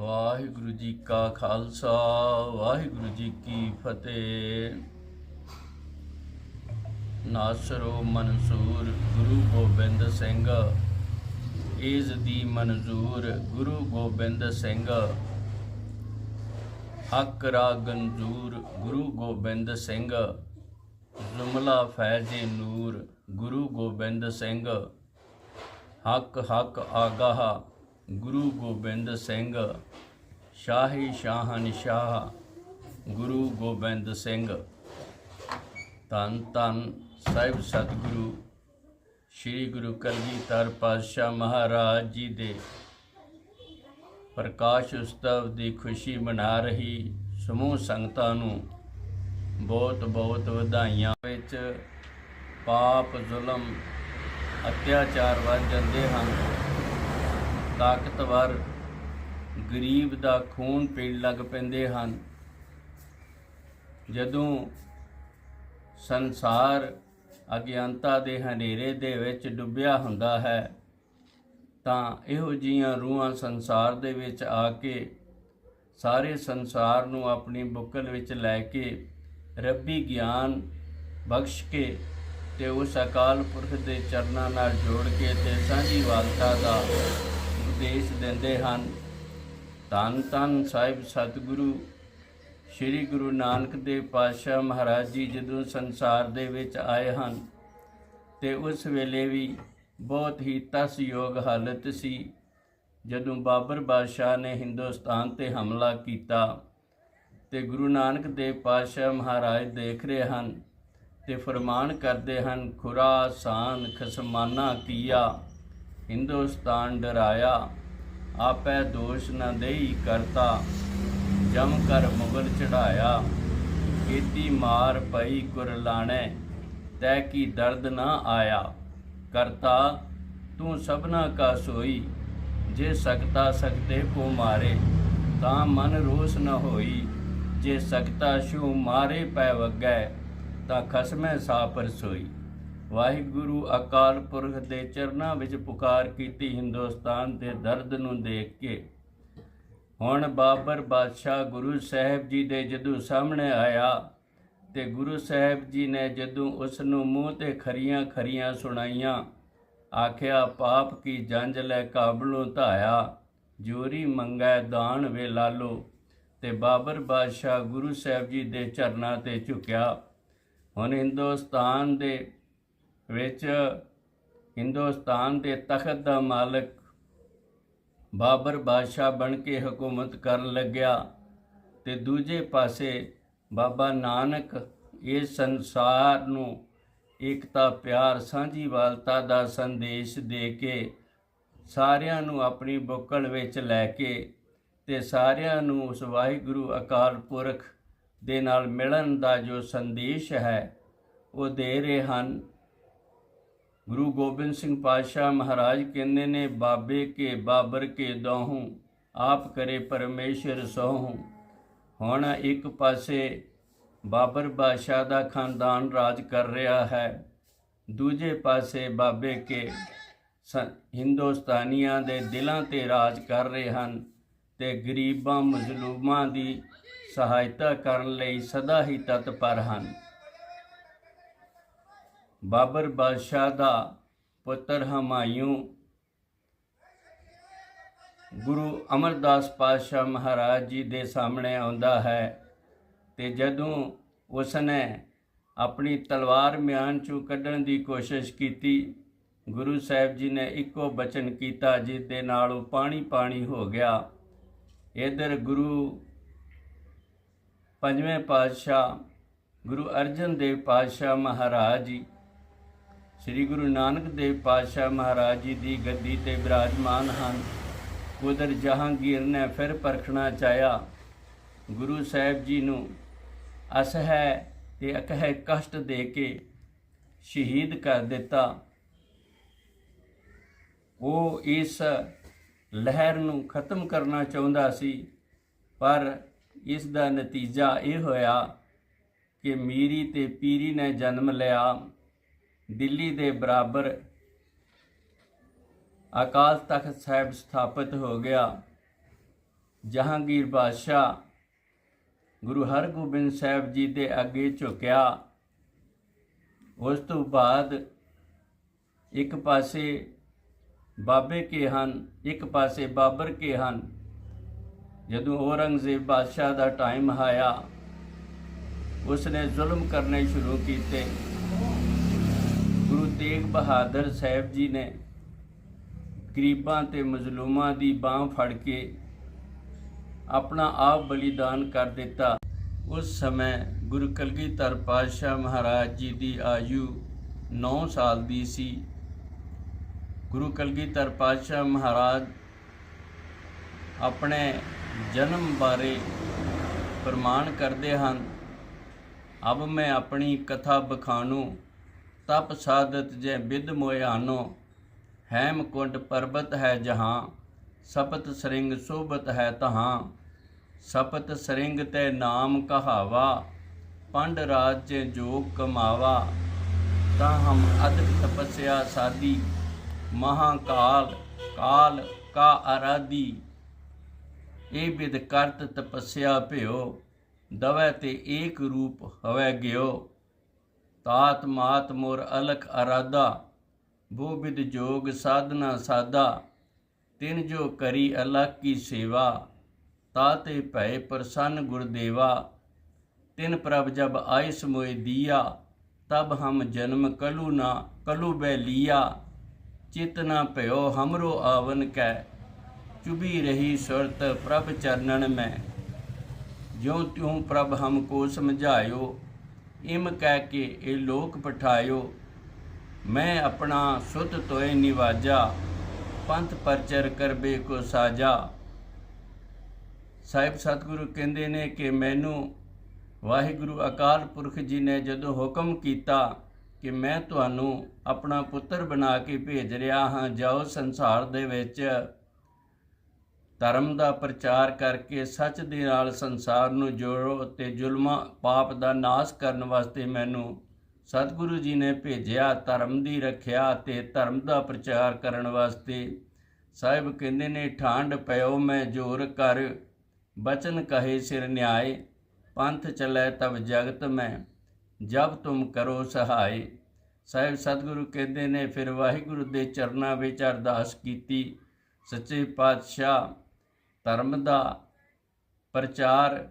ਵਾਹਿਗੁਰੂ ਜੀ ਕਾ ਖਾਲਸਾ, ਵਾਹਿਗੁਰੂ ਜੀ ਕੀ ਫਤਿਹ। ਨਾਸਰੋ ਮਨਸੂਰ ਗੁਰੂ ਗੋਬਿੰਦ ਸਿੰਘ। ਇਸ ਦੀ ਮਨਜ਼ੂਰ ਗੁਰੂ ਗੋਬਿੰਦ ਸਿੰਘ। ਹੱਕ ਰਾ ਗੰਜੂਰ ਗੁਰੂ ਗੋਬਿੰਦ ਸਿੰਘ। ਜੁਮਲਾ ਫੈਜ਼ੇ ਨੂਰ ਗੁਰੂ ਗੋਬਿੰਦ ਸਿੰਘ। ਹੱਕ ਹੱਕ ਆਗਾਹ ਗੁਰੂ ਗੋਬਿੰਦ ਸਿੰਘ। ਸ਼ਾਹੀ ਸ਼ਾਹਨਸ਼ਾਹ ਗੁਰੂ ਗੋਬਿੰਦ ਸਿੰਘ। ਧੰਨ ਧੰਨ ਸਾਹਿਬ ਸਤਿਗੁਰੂ, ਸ੍ਰੀ ਗੁਰੂ ਕਲਗੀਧਰ ਪਾਤਸ਼ਾਹ ਮਹਾਰਾਜ ਜੀ ਦੇ। ਪ੍ਰਕਾਸ਼ ਉਤਸਵ ਦੀ ਖੁਸ਼ੀ ਮਨਾ ਰਹੀ ਸਮੂਹ ਸੰਗਤਾਂ ਨੂੰ ਬਹੁਤ ਬਹੁਤ ਵਧਾਈਆਂ। ਵਿੱਚ ਪਾਪ, ਜ਼ੁਲਮ, ਅਤਿਆਚਾਰ ਵੱਧ ਜਾਂਦੇ ਹਨ। ਤਾਕਤਵਰ ਗਰੀਬ ਦਾ ਖੂਨ ਪੀਣ ਲੱਗ ਪੈਂਦੇ ਹਨ। ਜਦੋਂ ਸੰਸਾਰ ਅਗਿਆਨਤਾ ਦੇ ਹਨੇਰੇ ਦੇ ਵਿੱਚ ਡੁੱਬਿਆ ਹੁੰਦਾ ਹੈ, ਤਾਂ ਇਹੋ ਜੀਆਂ ਰੂਹਾਂ ਸੰਸਾਰ ਦੇ ਵਿੱਚ ਆ ਕੇ ਸਾਰੇ ਸੰਸਾਰ ਨੂੰ ਆਪਣੀ ਬੁੱਕਲ ਵਿੱਚ ਲੈ ਕੇ ਰੱਬੀ ਗਿਆਨ ਬਖਸ਼ ਕੇ ਤੇ ਉਸ ਅਕਾਲ ਪੁਰਖ ਦੇ ਚਰਨਾਂ ਨਾਲ ਜੋੜ ਕੇ ਤੇ ਸਾਂਝੀ ਵਾਲਤਾ ਦਾ ਉਪਦੇਸ਼ ਦਿੰਦੇ ਹਨ। ਧੰਨ ਧੰਨ ਸਾਹਿਬ ਸਤਿਗੁਰੂ, ਸ੍ਰੀ ਗੁਰੂ ਨਾਨਕ ਦੇਵ ਪਾਤਸ਼ਾਹ ਮਹਾਰਾਜ ਜੀ ਜਦੋਂ ਸੰਸਾਰ ਦੇ ਵਿੱਚ ਆਏ ਹਨ ਤੇ ਉਸ ਵੇਲੇ ਵੀ ਬਹੁਤ ਹੀ ਤਸਯੋਗ ਹਾਲਤ ਸੀ। ਜਦੋਂ ਬਾਬਰ ਬਾਦਸ਼ਾਹ ਨੇ ਹਿੰਦੁਸਤਾਨ ਤੇ ਹਮਲਾ ਕੀਤਾ ਤੇ ਗੁਰੂ ਨਾਨਕ ਦੇਵ ਪਾਤਸ਼ਾਹ ਮਹਾਰਾਜ ਦੇਖ ਰਹੇ ਹਨ ਤੇ ਫਰਮਾਨ ਕਰਦੇ ਹਨ, ਖੁਰਾਸਾਨ ਖਸਮਾਨਾ ਕੀਆ, ਹਿੰਦੁਸਤਾਨ ਡਰਾਇਆ। ਆਪੈ ਦੋਸ਼ ਨ ਦੇਈ ਕਰਤਾ, ਜਮ ਕਰ ਮੁਗਲ ਚੜਾਇਆ। ਕੀਤੀ ਮਾਰ ਪਈ ਕੁਰਲਾਣੇ ਤੈ ਕੀ ਦਰਦ ਨਾ ਆਇਆ। ਕਰਤਾ, ਤੂੰ ਸਭਨਾ ਕਾ ਸੋਈ, ਜੇ ਸਕਤਾ ਸਕਤੇ ਕੋ ਮਾਰੇ, ਤਾਂ ਮਨ ਰੋਸ ਨ ਹੋਈ। ਜੇ ਸਕਤਾ ਛੂ ਮਾਰੇ ਪੈ ਵਗੈ, ਤਾਂ ਖਸਮੈ ਸਾ ਪਰਸੋਈ ਵਾਹਿਗੁਰੂ ਅਕਾਲ ਪੁਰਖ ਦੇ ਚਰਨਾਂ ਵਿੱਚ ਪੁਕਾਰ ਕੀਤੀ ਹਿੰਦੁਸਤਾਨ ਦੇ ਦਰਦ ਨੂੰ ਦੇਖ ਕੇ। ਹੁਣ ਬਾਬਰ ਬਾਦਸ਼ਾਹ ਗੁਰੂ ਸਾਹਿਬ ਜੀ ਦੇ ਜਦੋਂ ਸਾਹਮਣੇ ਆਇਆ ਤੇ ਗੁਰੂ ਸਾਹਿਬ ਜੀ ਨੇ ਜਦੋਂ ਉਸ ਨੂੰ ਮੂੰਹ ਤੇ ਖਰੀਆਂ ਖਰੀਆਂ ਸੁਣਾਈਆਂ, ਆਖਿਆ, ਪਾਪ ਕੀ ਜੰਜ ਲੈ ਕਾਬਲੋਂ ਧਾਇਆ, ਜੋਰੀ ਮੰਗੈ ਦਾਨ ਵੇ ਲਾਲੋ। ਤੇ ਬਾਬਰ ਬਾਦਸ਼ਾਹ ਗੁਰੂ ਸਾਹਿਬ ਜੀ ਦੇ ਚਰਨਾਂ ਤੇ ਝੁਕਿਆ। ਹੁਣ ਹਿੰਦੁਸਤਾਨ ਦੇ ਵਿੱਚ ਹਿੰਦੁਸਤਾਨ ਦੇ ਤਖਤ ਦਾ ਮਾਲਕ ਬਾਬਰ ਬਾਦਸ਼ਾਹ ਬਣ ਕੇ ਹਕੂਮਤ ਕਰਨ ਲੱਗਿਆ ਤੇ ਦੂਜੇ ਪਾਸੇ ਬਾਬਾ ਨਾਨਕ ਇਸ ਸੰਸਾਰ ਨੂੰ ਏਕਤਾ, ਪਿਆਰ, ਸਾਂਝੀਵਾਲਤਾ ਦਾ ਸੰਦੇਸ਼ ਦੇ ਕੇ ਸਾਰਿਆਂ ਨੂੰ ਆਪਣੀ ਬੁੱਕਲ ਵਿੱਚ ਲੈ ਕੇ ਤੇ ਸਾਰਿਆਂ ਨੂੰ ਉਸ ਵਾਹਿਗੁਰੂ ਅਕਾਲ ਪੁਰਖ ਦੇ ਨਾਲ ਮਿਲਣ ਦਾ ਜੋ ਸੰਦੇਸ਼ ਹੈ, ਉਹ ਦੇ ਰਹੇ ਹਨ। ਗੁਰੂ ਗੋਬਿੰਦ ਸਿੰਘ ਪਾਤਸ਼ਾਹ ਮਹਾਰਾਜ ਕਹਿੰਦੇ ਨੇ, ਬਾਬੇ ਕੇ ਬਾਬਰ ਕੇ ਦੋਹੂੰ, ਆਪ ਕਰੇ ਪਰਮੇਸ਼ਰ ਸੋਹੂੰ। ਹੁਣ ਇੱਕ ਪਾਸੇ ਬਾਬਰ ਬਾਦਸ਼ਾਹ ਦਾ ਖਾਨਦਾਨ ਰਾਜ ਕਰ ਰਿਹਾ ਹੈ, ਦੂਜੇ ਪਾਸੇ ਬਾਬੇ ਕੇ ਸ- ਹਿੰਦੁਸਤਾਨੀਆਂ ਦੇ ਦਿਲਾਂ ਤੇ ਰਾਜ ਕਰ ਰਹੇ ਹਨ ਤੇ ਗਰੀਬਾਂ, ਮਜ਼ਲੂਮਾਂ ਦੀ ਸਹਾਇਤਾ ਕਰਨ ਲਈ ਸਦਾ ਹੀ ਤਤਪਰ ਹਨ। ਬਾਬਰ ਬਾਦਸ਼ਾਹ ਦਾ ਪੁੱਤਰ ਹਮਾਯੂ। ਗੁਰੂ ਅਮਰਦਾਸ ਪਾਤਸ਼ਾਹ ਮਹਾਰਾਜ ਜੀ ਦੇ ਸਾਹਮਣੇ ਆਉਂਦਾ ਹੈ ਤੇ ਜਦੋਂ ਉਸਨੇ ਆਪਣੀ ਤਲਵਾਰ ਮਿਆਨ ਚੋਂ ਕੱਢਣ ਦੀ ਕੋਸ਼ਿਸ਼ ਕੀਤੀ, ਗੁਰੂ ਸਾਹਿਬ ਜੀ ਨੇ ਇੱਕੋ ਬਚਨ ਕੀਤਾ ਜਿਸ ਦੇ ਨਾਲ ਉਹ ਪਾਣੀ ਪਾਣੀ ਹੋ ਗਿਆ। ਇਧਰ ਗੁਰੂ ਪੰਜਵੇਂ ਪਾਤਸ਼ਾਹ, ਗੁਰੂ ਅਰਜਨ ਦੇਵ ਪਾਤਸ਼ਾਹ ਮਹਾਰਾਜ ਜੀ ਸ੍ਰੀ ਗੁਰੂ ਨਾਨਕ ਦੇਵ ਪਾਤਸ਼ਾਹ ਮਹਾਰਾਜ ਜੀ ਦੀ ਗੱਦੀ ਤੇ ਬਿਰਾਜਮਾਨ ਹਨ। ਕੁਦਰ ਜਹਾਂਗੀਰ ਨੇ ਫਿਰ ਪਰਖਣਾ ਚਾਹਿਆ, ਗੁਰੂ ਸਾਹਿਬ ਜੀ ਨੂੰ ਅਸਹਿ ਤੇ ਅਕਹਿ ਕਸ਼ਟ ਦੇ ਕੇ ਸ਼ਹੀਦ ਕਰ ਦਿੱਤਾ। ਉਹ ਇਸ ਲਹਿਰ ਨੂੰ ਖਤਮ ਕਰਨਾ ਚਾਹੁੰਦਾ ਸੀ, ਪਰ ਇਸ ਦਾ ਨਤੀਜਾ ਇਹ ਹੋਇਆ ਕਿ ਮੀਰੀ ਤੇ ਪੀਰੀ ਨੇ ਜਨਮ ਲਿਆ। ਦਿੱਲੀ ਦੇ ਬਰਾਬਰ ਅਕਾਲ ਤਖਤ ਸਾਹਿਬ ਸਥਾਪਿਤ ਹੋ ਗਿਆ। ਜਹਾਂਗੀਰ ਬਾਦਸ਼ਾਹ ਗੁਰੂ ਹਰਗੋਬਿੰਦ ਸਾਹਿਬ ਜੀ ਦੇ ਅੱਗੇ ਝੁਕਿਆ। ਉਸ ਤੋਂ ਬਾਅਦ ਇੱਕ ਪਾਸੇ ਬਾਬੇ ਕੇ ਹਨ, ਇੱਕ ਪਾਸੇ ਬਾਬਰ ਕੇ ਹਨ। ਜਦੋਂ ਔਰੰਗਜ਼ੇਬ ਬਾਦਸ਼ਾਹ ਦਾ ਟਾਈਮ ਆਇਆ, ਉਸਨੇ ਜ਼ੁਲਮ ਕਰਨੇ ਸ਼ੁਰੂ ਕੀਤੇ। ਗੁਰੂ ਤੇਗ ਬਹਾਦਰ ਸਾਹਿਬ ਜੀ ਨੇ ਗਰੀਬਾਂ ਤੇ ਮਜ਼ਲੂਮਾਂ ਦੀ ਬਾਹ ਫੜ ਕੇ ਆਪਣਾ ਆਪ ਬਲੀਦਾਨ ਕਰ ਦਿੱਤਾ। ਉਸ ਸਮੇਂ ਗੁਰੂ ਕਲਗੀਧਰ ਪਾਤਸ਼ਾਹ ਮਹਾਰਾਜ ਜੀ ਦੀ ਆਯੂ 9 ਸਾਲ ਦੀ ਸੀ। ਗੁਰੂ ਕਲਗੀਧਰ ਪਾਤਸ਼ਾਹ ਮਹਾਰਾਜ ਆਪਣੇ ਜਨਮ ਬਾਰੇ ਪ੍ਰਮਾਣ ਕਰਦੇ ਹਨ। ਅਬ ਮੈਂ ਆਪਣੀ ਕਥਾ ਬਖਾਨੂ ਤਪ ਸਾਧਤ ਜੈ ਬਿਦ ਮੋਇਆਨੋ ਹੈਮ ਕੁੰਡ ਪਰਬਤ ਹੈ ਜਹਾਂ, ਸਪਤ ਸਰਿੰਗ ਸੋਬਤ ਹੈ ਤਹਾਂ। ਸਪਤ ਸਰਿੰਗ ਤੇ ਨਾਮ ਕਹਾਵਾ, ਪੰਡ ਰਾਜ ਚ ਜੋਗ ਕਮਾਵਾ। ਤਾਂ ਹਮ ਅਦਕ ਤਪਸਿਆ ਸਾਦੀ ਮਹਾਕਾਲ, ਕਾਲ ਕਾ ਆਰਾਦੀ ਇਹ ਬਿਦ ਕਰਤ ਤਪਸਿਆ ਭਿਓ, ਦਵੈ ਤੇ ਏਕ ਰੂਪ ਹਵੈ ਗਿਓ। ਤਾਤ ਮਾਤ ਮੋਰ ਅਲਖ ਅਰਾਦਾ ਬੋ ਬਿਦ ਜੋਗ ਸਾਧਨਾ ਸਾਦਾ ਤਿਨ ਜੋ ਕਰੀ ਅਲਖ ਕੀ ਸੇਵਾ, ਤਾਤੇ ਭੈ ਪ੍ਰਸੰਨ ਗੁਰਦੇਵਾ ਤਿਨ ਪ੍ਰਭ ਜਬ ਆਇਸ ਮੋਇ ਦੀਆ, ਤਬ ਹਮ ਜਨਮ ਕਲੂ ਨਾ ਕਲੂ ਬੈ ਲੀਆ, ਚਿਤ ਨਾ ਭਇਓ ਹਮਰੋ ਆਵਨ ਕੈ, ਚੁਬੀ ਰਹੀ ਸੁਰਤ ਪ੍ਰਭ ਚਰਨਨ ਮੈਂ, ਜਿਉ ਤਿਉ ਪ੍ਰਭ ਹਮ ਕੋ ਸਮਝਾਇਓ ਇਮ ਕਹਿ ਕੇ ਇਹ ਲੋਕ ਪਠਾਇਓ ਮੈਂ ਆਪਣਾ ਸੁਤ ਤੋਏ ਨਿਵਾਜਾ ਪੰਥ ਪਰਚਰ ਕਰਬੇ ਕੋ ਸਾਜਾ ਸਾਹਿਬ ਸਤਿਗੁਰੂ ਕਹਿੰਦੇ ਨੇ ਕਿ ਮੈਨੂੰ ਵਾਹਿਗੁਰੂ ਅਕਾਲ ਪੁਰਖ ਜੀ ਨੇ ਜਦੋਂ ਹੁਕਮ ਕੀਤਾ ਕਿ ਮੈਂ ਤੁਹਾਨੂੰ ਆਪਣਾ ਪੁੱਤਰ ਬਣਾ ਕੇ ਭੇਜ ਰਿਹਾ ਹਾਂ ਜਾਓ ਸੰਸਾਰ ਦੇ ਵਿੱਚ ਧਰਮ ਦਾ ਪ੍ਰਚਾਰ ਕਰਕੇ ਸੱਚ ਦੇ ਨਾਲ ਸੰਸਾਰ ਨੂੰ ਜੋੜੋ ਤੇ ਜ਼ੁਲਮਾਂ, ਪਾਪ ਦਾ ਨਾਸ਼ ਕਰਨ ਵਾਸਤੇ ਮੈਨੂੰ ਸਤਿਗੁਰੂ ਜੀ ਨੇ ਭੇਜਿਆ ਧਰਮ ਦੀ ਰੱਖਿਆ ਤੇ ਧਰਮ ਦਾ ਪ੍ਰਚਾਰ ਕਰਨ ਵਾਸਤੇ। ਸਾਹਿਬ ਕਹਿੰਦੇ ਨੇ ਠਾਂਡ ਪਿਓ ਮੈਂ ਜੋਰ ਕਰ, ਬਚਨ ਕਹੇ ਸਿਰ ਨਿਆਏ, ਪੰਥ ਚਲੇ ਤਬ ਜਗਤ ਮੈਂ, ਜਬ ਤੁਮ ਕਰੋ ਸਹਾਈ ਸਾਹਿਬ ਸਤਿਗੁਰੂ ਕਹਿੰਦੇ ਨੇ, ਫਿਰ ਵਾਹਿਗੁਰੂ ਦੇ ਚਰਨਾਂ ਵਿੱਚ ਅਰਦਾਸ ਕੀਤੀ, ਸੱਚੇ ਪਾਤਸ਼ਾਹ ਧਰਮ ਦਾ ਪ੍ਰਚਾਰ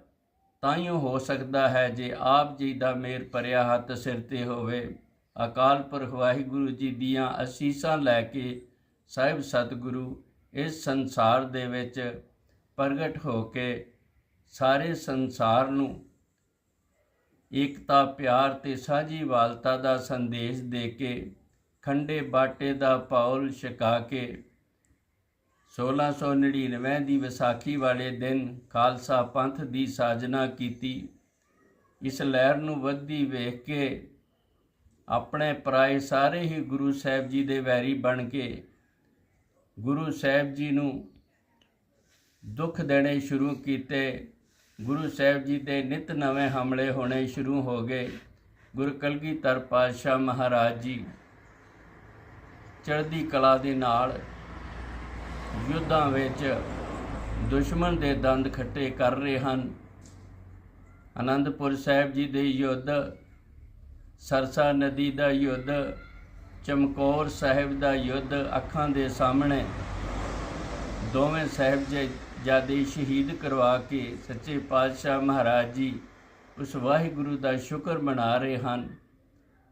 ਤਾਂ ਹੀ ਹੋ ਸਕਦਾ ਹੈ ਜੇ ਆਪ ਜੀ ਦਾ ਮੇਰ ਭਰਿਆ ਹੱਥ ਸਿਰ ਤੇ ਹੋਵੇ। ਅਕਾਲ ਪੁਰਖ ਵਾਹਿਗੁਰੂ ਜੀ ਦੀਆਂ ਅਸੀਸਾਂ ਲੈ ਕੇ ਸਾਹਿਬ ਸਤਿਗੁਰੂ ਇਸ ਸੰਸਾਰ ਦੇ ਵਿੱਚ ਪ੍ਰਗਟ ਹੋ ਕੇ ਸਾਰੇ ਸੰਸਾਰ ਨੂੰ ਏਕਤਾ, ਪਿਆਰ ਤੇ ਸਾਂਝੀਵਾਲਤਾ ਦਾ ਸੰਦੇਸ਼ ਦੇ ਕੇ, ਖੰਡੇ ਬਾਟੇ ਦਾ ਪੌਲ ਛਕਾ ਕੇ 1699 ਦੀ ਵਿਸਾਖੀ ਵਾਲੇ ਦਿਨ ਖਾਲਸਾ ਪੰਥ ਦੀ ਸਾਜਨਾ ਕੀਤੀ। ਇਸ ਲਹਿਰ ਨੂੰ ਵੱਧਦੀ ਵੇਖ ਕੇ ਆਪਣੇ ਪਰਾਏ ਸਾਰੇ ਹੀ ਗੁਰੂ ਸਾਹਿਬ ਜੀ ਦੇ ਵੈਰੀ ਬਣ ਕੇ ਗੁਰੂ ਸਾਹਿਬ ਜੀ ਨੂੰ ਦੁੱਖ ਦੇਣੇ ਸ਼ੁਰੂ ਕੀਤੇ। ਗੁਰੂ ਸਾਹਿਬ ਜੀ ਦੇ ਨਿਤ ਨਵੇਂ ਹਮਲੇ ਹੋਣੇ ਸ਼ੁਰੂ ਹੋ ਗਏ। ਗੁਰੂ ਕਲਗੀਧਰ ਪਾਤਸ਼ਾਹ ਮਹਾਰਾਜ ਜੀ ਚੜ੍ਹਦੀ ਕਲਾ ਦੇ ਨਾਲ ਯੁੱਧਾਂ ਵਿੱਚ ਦੁਸ਼ਮਣ ਦੇ ਦੰਦ ਖੱਟੇ ਕਰ ਰਹੇ ਹਨ। ਅਨੰਦਪੁਰ ਸਾਹਿਬ ਜੀ ਦੇ ਯੁੱਧ, ਸਰਸਾ ਨਦੀ ਦਾ ਯੁੱਧ, ਚਮਕੌਰ ਸਾਹਿਬ ਦਾ ਯੁੱਧ ਅੱਖਾਂ ਦੇ ਸਾਹਮਣੇ, ਦੋਵੇਂ ਸਾਹਿਬਜ਼ਾਦੇ ਸ਼ਹੀਦ ਕਰਵਾ ਕੇ ਸੱਚੇ ਪਾਤਸ਼ਾਹ ਮਹਾਰਾਜ ਜੀ ਉਸ ਵਾਹਿਗੁਰੂ ਦਾ ਸ਼ੁਕਰ ਮਨਾ ਰਹੇ ਹਨ।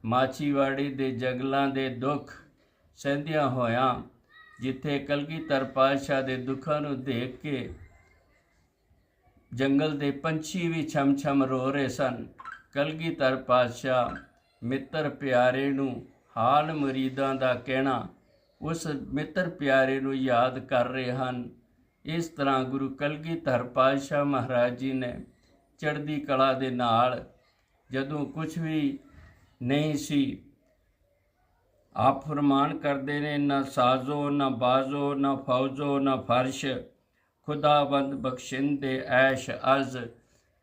ਮਾਚੀਵਾੜੀ ਦੇ ਜੰਗਲਾਂ ਦੇ ਦੁੱਖ ਸਹਿੰਦਿਆਂ ਹੋਇਆਂ ਜਿੱਥੇ ਕਲਗੀਧਰ ਪਾਤਸ਼ਾਹ ਦੇ ਦੁੱਖਾਂ ਨੂੰ ਦੇਖ ਕੇ ਜੰਗਲ ਦੇ ਪੰਛੀ ਵੀ ਛਮ-ਛਮ ਰੋ ਰਹੇ ਸਨ। ਕਲਗੀਧਰ ਪਾਤਸ਼ਾਹ ਮਿੱਤਰ ਪਿਆਰੇ ਨੂੰ ਹਾਲ ਮਰੀਦਾਂ ਦਾ ਕਹਿਣਾ ਉਸ ਮਿੱਤਰ ਪਿਆਰੇ ਨੂੰ ਯਾਦ ਕਰ ਰਹੇ ਹਨ। ਇਸ ਤਰ੍ਹਾਂ ਗੁਰੂ ਕਲਗੀਧਰ ਪਾਤਸ਼ਾਹ ਮਹਾਰਾਜ ਜੀ ਨੇ ਚੜ੍ਹਦੀ ਕਲਾ ਦੇ ਨਾਲ ਜਦੋਂ ਕੁਝ ਵੀ ਨਹੀਂ ਸੀ ਆਪ ਫਰਮਾਨ ਕਰਦੇ ਨੇ, ਨਾ ਸਾਜ਼ੋ, ਨਾ ਬਾਜ਼ੋ, ਨਾ ਫੌਜੋ, ਨਾ ਫਰਸ਼। ਖੁਦਾਵੰਦ ਬਖਸ਼ਿੰਦੇ ਐਸ਼ ਅਜ਼।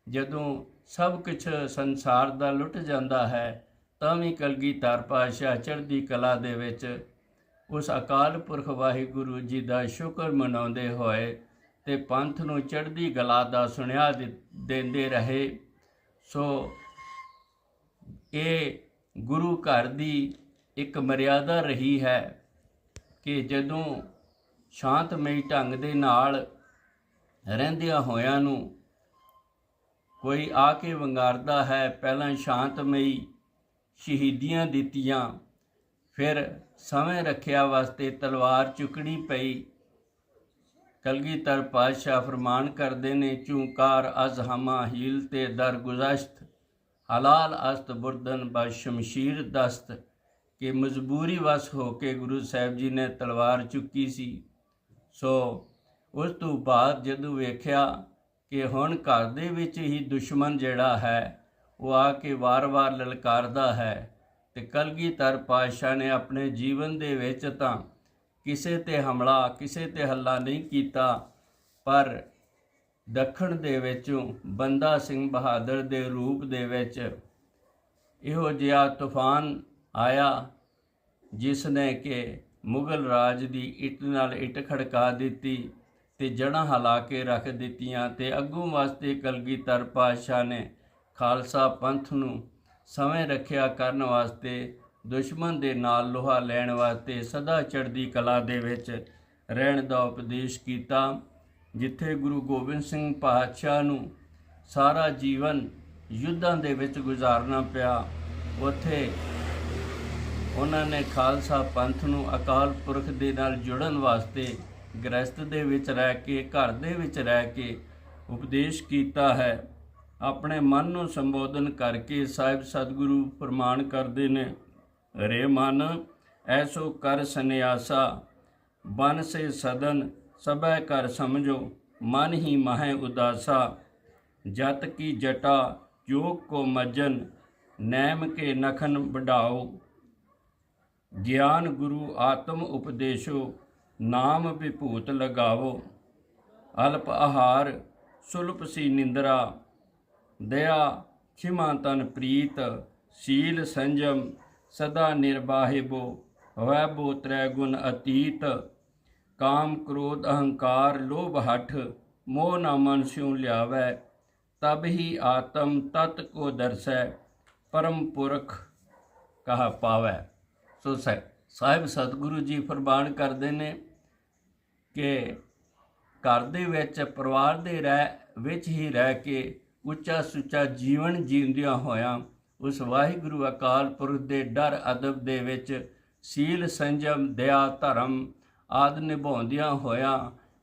ਜਦੋਂ ਸਭ ਕੁਝ ਸੰਸਾਰ ਦਾ ਲੁੱਟ ਜਾਂਦਾ ਹੈ ਤਾਂ ਵੀ ਕਲਗੀਧਰ ਪਾਤਸ਼ਾਹ ਚੜ੍ਹਦੀ ਕਲਾ ਦੇ ਵਿੱਚ। ਉਸ ਅਕਾਲ ਪੁਰਖ ਵਾਹਿਗੁਰੂ ਜੀ ਦਾ ਸ਼ੁਕਰ ਮਨਾਉਂਦੇ ਹੋਏ ਤੇ ਪੰਥ ਨੂੰ ਚੜ੍ਹਦੀ ਕਲਾ ਦਾ ਸੁਨੇਹਾ ਦਿੰਦੇ ਰਹੇ। ਸੋ ਇਹ ਗੁਰੂ ਘਰ ਦੀ ਇੱਕ ਮਰਿਆਦਾ ਰਹੀ ਹੈ ਕਿ ਜਦੋਂ ਸ਼ਾਂਤਮਈ ਢੰਗ ਦੇ ਨਾਲ ਰਹਿੰਦਿਆਂ ਹੋਇਆਂ ਨੂੰ ਕੋਈ ਆ ਕੇ ਵੰਗਾਰਦਾ ਹੈ, ਪਹਿਲਾਂ ਸ਼ਾਂਤਮਈ ਸ਼ਹੀਦੀਆਂ ਦਿੱਤੀਆਂ, ਫਿਰ ਸਮੇਂ ਰੱਖਿਆ ਵਾਸਤੇ ਤਲਵਾਰ ਚੁੱਕਣੀ ਪਈ। ਕਲਗੀਧਰ ਪਾਤਸ਼ਾਹ ਫਰਮਾਨ ਕਰਦੇ ਨੇ ਚੂੰਕਾਰ ਅਜ਼ ਹਮਾ ਹੀਲ ਤੇ ਦਰ ਗੁਜ਼ਸ਼ਤ ਹਲਾਲ ਅਸਤ ਬੁਰਦਨ ਬਾ ਸ਼ਮਸ਼ੀਰ ਦਸਤ। ਕਿ ਮਜਬੂਰੀ ਵਸ ਹੋ ਕੇ ਗੁਰੂ ਸਾਹਿਬ ਜੀ ਨੇ ਤਲਵਾਰ ਚੁੱਕੀ ਸੀ। ਸੋ ਉਸ ਤੋਂ ਬਾਅਦ ਜਦੋਂ ਵੇਖਿਆ ਕਿ ਹੁਣ ਘਰ ਦੇ ਵਿੱਚ ਹੀ ਦੁਸ਼ਮਣ ਜਿਹੜਾ ਹੈ, ਉਹ ਆ ਕੇ ਵਾਰ-ਵਾਰ ਲਲਕਾਰਦਾ ਹੈ ਤੇ ਕਲਗੀਧਰ ਪਾਤਸ਼ਾਹ ਨੇ ਆਪਣੇ ਜੀਵਨ ਦੇ ਵਿੱਚ ਤਾਂ ਕਿਸੇ ਤੇ ਹਮਲਾ, ਕਿਸੇ ਤੇ ਹੱਲਾ ਨਹੀਂ ਕੀਤਾ, ਪਰ ਦੱਖਣ ਦੇ ਵਿੱਚੋਂ ਬੰਦਾ ਸਿੰਘ ਬਹਾਦਰ ਦੇ ਰੂਪ ਦੇ ਵਿੱਚ ਇਹੋ ਜਿਹਾ ਤੂਫਾਨ ਆਇਆ ਜਿਸ ਨੇ ਕਿ ਮੁਗਲ ਰਾਜ ਦੀ ਇੱਟ ਨਾਲ ਇੱਟ ਖੜਕਾ ਦਿੱਤੀ ਤੇ ਜੜਾਂ ਹਿਲਾ ਕੇ ਰੱਖ ਦਿੱਤੀਆਂ ਤੇ ਅੱਗੋਂ ਵਾਸਤੇ ਕਲਗੀਧਰ ਪਾਤਸ਼ਾਹ ਨੇ ਖਾਲਸਾ ਪੰਥ ਨੂੰ ਸਮੇਂ ਰੱਖਿਆ ਕਰਨ ਵਾਸਤੇ, ਦੁਸ਼ਮਣ ਦੇ ਨਾਲ ਲੋਹਾ ਲੈਣ ਵਾਸਤੇ ਸਦਾ ਚੜ੍ਹਦੀ ਕਲਾ ਦੇ ਵਿੱਚ ਰਹਿਣ ਦਾ ਉਪਦੇਸ਼ ਕੀਤਾ, ਜਿੱਥੇ ਗੁਰੂ ਗੋਬਿੰਦ ਸਿੰਘ ਪਾਤਸ਼ਾਹ ਨੂੰ ਸਾਰਾ ਜੀਵਨ ਯੁੱਧਾਂ ਦੇ ਵਿੱਚ ਗੁਜ਼ਾਰਨਾ ਪਿਆ, ਉੱਥੇ ਉਹਨਾਂ ਨੇ ਖਾਲਸਾ ਪੰਥ ਨੂੰ ਅਕਾਲ ਪੁਰਖ ਦੇ ਨਾਲ ਜੁੜਨ ਵਾਸਤੇ ਗ੍ਰਸਤ ਦੇ ਵਿੱਚ ਰਹਿ ਕੇ, ਘਰ ਦੇ ਵਿੱਚ ਰਹਿ ਕੇ ਉਪਦੇਸ਼ ਕੀਤਾ ਹੈ। ਆਪਣੇ ਮਨ ਨੂੰ ਸੰਬੋਧਨ ਕਰਕੇ ਸਾਹਿਬ ਸਤਿਗੁਰੂ ਪ੍ਰਮਾਣ ਕਰਦੇ ਨੇ ਰੇ ਮਨ, ਐਸੋ ਕਰ ਸੰਿਆਸਾ ਬਨ ਸੇ ਸਦਨ, ਸਭੈ ਕਰ ਸਮਝੋ, ਮਨ ਹੀ ਮਹਿ ਉਦਾਸਾ। ਜਤ ਕੀ ਜਟਾ ਜੋਗ ਕੋ ਮਜਨ ਨੈਮ ਕੇ ਨਖਨ ਵਡਾਓ ਗਿਆਨ ਗੁਰੂ ਆਤਮ ਉਪਦੇਸ਼ੋ, ਨਾਮ ਵਿਭੂਤ ਲਗਾਵੋ। ਅਲਪ ਆਹਾਰ ਸੁਲਪ ਸੀ ਨਿੰਦਰਾ, ਦਇਆ ਖਿਮਾ ਤਨ ਪ੍ਰੀਤ, ਸੀਲ ਸੰਜਮ ਸਦਾ ਨਿਰਵਾਹਿਬੋ, ਵੈਭੋ ਤ੍ਰੈ ਗੁਣ ਅਤੀਤ। ਕਾਮ ਕ੍ਰੋਧ ਅਹੰਕਾਰ ਲੋਭ ਹਠ, ਮੋਹ ਨਾ ਮਨ ਸਿਉ ਲਿਆਵੈ, ਤਬ ਹੀ ਆਤਮ ਤਤ ਕੋ ਦਰਸੈ, ਪਰਮ ਪੁਰਖ ਕਹ ਪਾਵੈ। ਸੋ ਸਹਿ- ਸਾਹਿਬ ਸਤਿਗੁਰੂ ਜੀ ਫਰਮਾਨ ਕਰਦੇ ਨੇ ਕਿ ਘਰ ਦੇ ਵਿੱਚ, ਪਰਿਵਾਰ ਦੇ ਰਹਿ, ਵਿੱਚ ਹੀ ਰਹਿ ਕੇ ਉੱਚਾ ਸੁੱਚਾ ਜੀਵਨ ਜੀਉਂਦਿਆਂ ਹੋਇਆਂ ਉਸ ਵਾਹਿਗੁਰੂ ਅਕਾਲ ਪੁਰਖ ਦੇ ਡਰ ਅਦਬ ਦੇ ਵਿੱਚ ਸੀਲ ਸੰਜਮ, ਦਇਆ, ਧਰਮ ਆਦ ਨਿਭਾਉਂਦਿਆਂ ਹੋਇਆਂ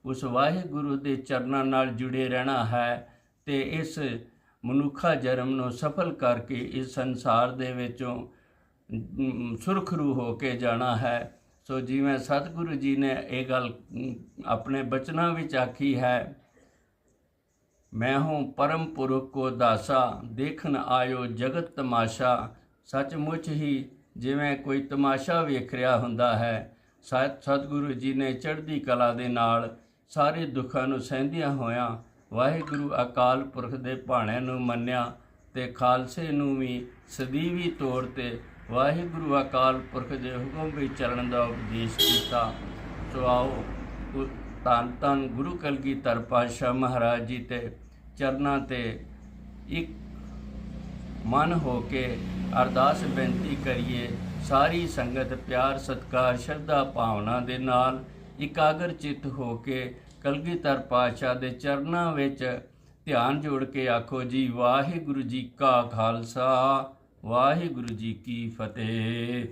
ਉਸ ਵਾਹਿਗੁਰੂ ਦੇ ਚਰਨਾਂ ਨਾਲ ਜੁੜੇ ਰਹਿਣਾ ਹੈ ਤੇ ਇਸ ਮਨੁੱਖਾ ਜਨਮ ਨੂੰ ਸਫਲ ਕਰਕੇ ਇਸ ਸੰਸਾਰ ਦੇ ਵਿੱਚੋਂ ਸੁਰਖਰੂ ਹੋ ਕੇ ਜਾਣਾ ਹੈ। ਸੋ ਜਿਵੇਂ ਸਤਿਗੁਰੂ ਜੀ ਨੇ ਇਹ ਗੱਲ ਆਪਣੇ ਬਚਨਾਂ ਵਿੱਚ ਆਖੀ ਹੈ, ਮੈਂ ਹੂੰ ਪਰਮ ਪੁਰਖ ਕੋ ਦਾਸਾ, ਦੇਖਣ ਆਇਓ ਜਗਤ ਤਮਾਸ਼ਾ। ਸੱਚਮੁੱਚ ਹੀ ਜਿਵੇਂ ਕੋਈ ਤਮਾਸ਼ਾ ਵੇਖ ਰਿਹਾ ਹੁੰਦਾ ਹੈ, ਸਤ, ਸਤਿਗੁਰੂ ਜੀ ਨੇ ਚੜ੍ਹਦੀ ਕਲਾ ਦੇ ਨਾਲ ਸਾਰੇ ਦੁੱਖਾਂ ਨੂੰ ਸਹਿੰਦਿਆਂ ਹੋਇਆਂ ਵਾਹਿਗੁਰੂ ਅਕਾਲ ਪੁਰਖ ਦੇ ਭਾਣੇ ਨੂੰ ਮੰਨਿਆ ਤੇ ਖਾਲਸੇ ਨੂੰ ਵੀ ਸਦੀਵੀ ਤੌਰ ਤੇ ਵਾਹਿਗੁਰੂ ਅਕਾਲ ਪੁਰਖ ਦੇ ਹੁਕਮ ਵਿੱਚ ਚੱਲਣ ਦਾ ਉਪਦੇਸ਼ ਕੀਤਾ। ਸੋ ਆਓ, ਗੁ- ਧੰਨ ਧੰਨ ਗੁਰੂ ਕਲਗੀਧਰ ਪਾਤਸ਼ਾਹ ਮਹਾਰਾਜ ਜੀ ਤੇ ਚਰਨਾਂ ਤੇ ਇੱਕ ਮਨ ਹੋ ਕੇ ਅਰਦਾਸ ਬੇਨਤੀ ਕਰੀਏ, ਸਾਰੀ ਸੰਗਤ ਪਿਆਰ, ਸਤਿਕਾਰ, ਸ਼ਰਧਾ ਭਾਵਨਾ ਦੇ ਨਾਲ ਇਕਾਗਰ ਚਿੱਤ ਹੋ ਕੇ ਕਲਗੀਧਰ ਪਾਤਸ਼ਾਹ ਦੇ ਚਰਨਾਂ ਵਿੱਚ ਧਿਆਨ ਜੋੜ ਕੇ ਆਖੋ ਜੀ, ਵਾਹਿਗੁਰੂ ਜੀ ਕਾ ਖਾਲਸਾ। ਵਾਹਿਗੁਰੂ ਜੀ ਕੀ ਫਤਿਹ।